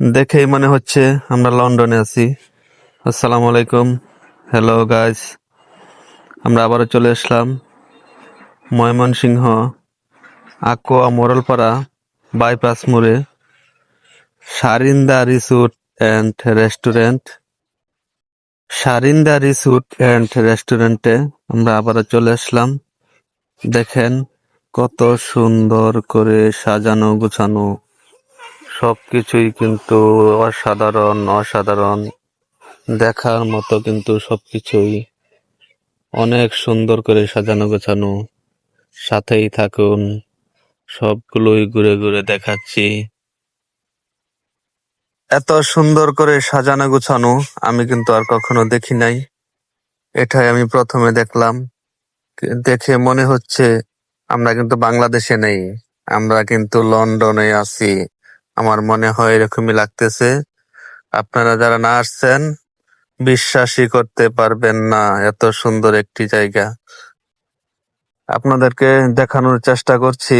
দেখেই মনে হচ্ছে আমরা লন্ডনে আছি। আসসালামু আলাইকুম। হ্যালো গাইস আমরা আবারও চলে আসলাম। ময়মনসিংহ, আকোয়া মোরলপাড়া বাইপাস মোড়ে। Sarinda resort and restaurant. Sarinda resort and রেস্টুরেন্টে আমরা আবারও চলে আসলাম। দেখেন কত সুন্দর করে সাজানো গুছানো সবকিছুই কিন্তু অসাধারণ অসাধারণ। দেখার মতো কিন্তু সবকিছুই। অনেক সুন্দর করে সাজানো গোছানো। সাথেই থাকুন। সবগুলোই ঘুরে ঘুরে দেখাচ্ছি। এত সুন্দর করে সাজানো গোছানো আমি কিন্তু আর কখনো দেখি নাই। এটাই আমি প্রথমে দেখলাম। দেখে মনে হচ্ছে আমরা কিন্তু বাংলাদেশে নেই। আমরা কিন্তু লন্ডনে আছি। আমার মনে হয় এরকমই লাগতেছে। আপনারা যারা না আসছেন, বিশ্বাসই করতে পারবেন না এত সুন্দর একটি জায়গা। আপনাদেরকে দেখানোর চেষ্টা করছি।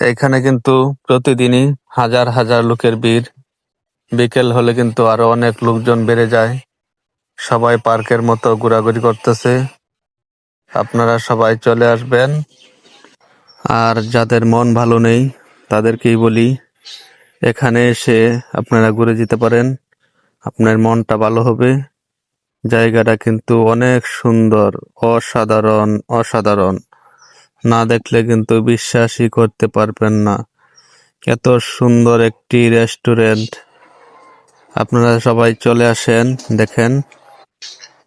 এখানে কিন্তু প্রতিদিনই হাজার হাজার লোকের ভিড়। বিকেল হলে কিন্তু আরও অনেক লোকজন বেড়ে যায়। সবাই পার্কের মতো ঘোরাঘুরি করতেছে। আপনারা সবাই চলে আসবেন। আর যাদের মন ভালো নেই তাদেরকেই বলি, এখানে এসে আপনারা ঘুরে যেতে পারেন। আপনার মনটা ভালো হবে। জায়গাটা কিন্তু অনেক সুন্দর, অসাধারণ অসাধারণ। না দেখলে কিন্তু বিশ্বাসই করতে পারবেন না। এত সুন্দর একটি রেস্টুরেন্ট। আপনারা সবাই চলে আসেন, দেখেন।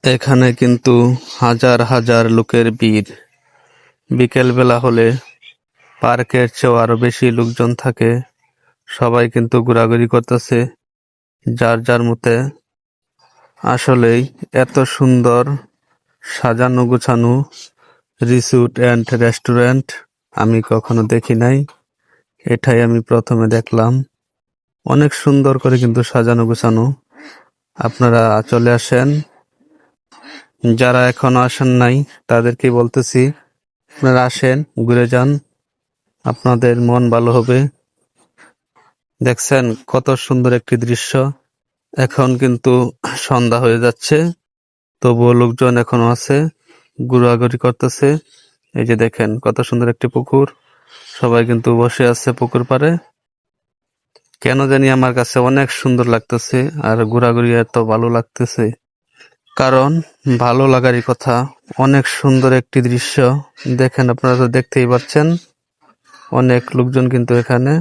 এখানে কিন্তু হাজার হাজার লোকের ভিড়। বিকেলবেলা হলে পার্কের চেয়েও আরও বেশি লোকজন থাকে। সবাই কিন্তু ঘোরাঘুরি করতেছে। যার যার মতে আসলেই এত সুন্দর সাজানো গোছানো রিসুট অ্যান্ড রেস্টুরেন্ট আমি কখনো দেখি নাই। এটাই আমি প্রথমে দেখলাম। অনেক সুন্দর করে কিন্তু সাজানো গোছানো। আপনারা চলে আসেন। যারা এখনও আসেন নাই, তাদেরকে বলতেছি, আপনারা আসেন, ঘুরে যান। আপনাদের মন ভালো হবে। দেখছেন কত সুন্দর একটি দৃশ্য। এখন কিন্তু সন্ধ্যা হয়ে যাচ্ছে। তবুও লোকজন এখনও আছে, ঘোরাঘুরি করতেছে। এই যে দেখেন কত সুন্দর একটি পুকুর। সবাই কিন্তু বসে আছে পুকুর পাড়ে। কেন জানি আমার কাছে অনেক সুন্দর লাগতেছে আর ঘোরাঘুরি এত ভালো লাগতেছে। কারণ ভালো লাগারই কথা, অনেক সুন্দর একটি দৃশ্য। দেখেন আপনারা তো দেখতেই পাচ্ছেন। অনেক লোকজন কিন্তু এখানে।